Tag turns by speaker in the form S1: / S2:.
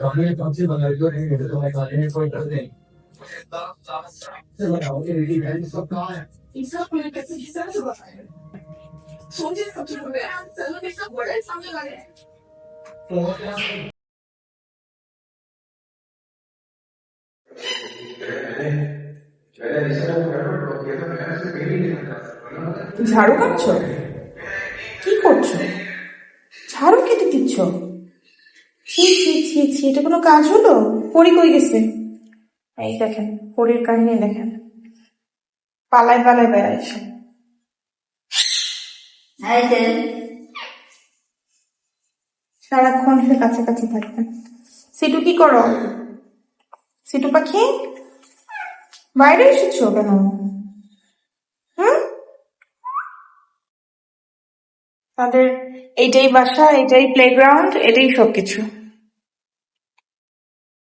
S1: También entonces cuando yo le digo que toma el fue también. Se lo acabó de vivir, ahí está acá.
S2: İnsan politikası güzel de var. Son kez hatırlıyorum ya. Sen de mesela böyle insanlar var ya.
S3: ঝাড়ু কাটছ কি করছ ঝাড়ু কেটে দিচ্ছ ছি ছি ছি ছি এটা কোনো কাজ হলো? পরি কই গেছে? এই দেখেন পরির কাহিনী দেখেন। পালায় পালায় বেড়ায় সে। সারাক্ষণ সে কাছাকাছি থাকতেন সিটু কি করো? সিটু পাখি? বাইরে এসেছ কেন? তাদের এইটাই বাসা এটাই প্লেগ্রাউন্ড এটাই সবকিছু।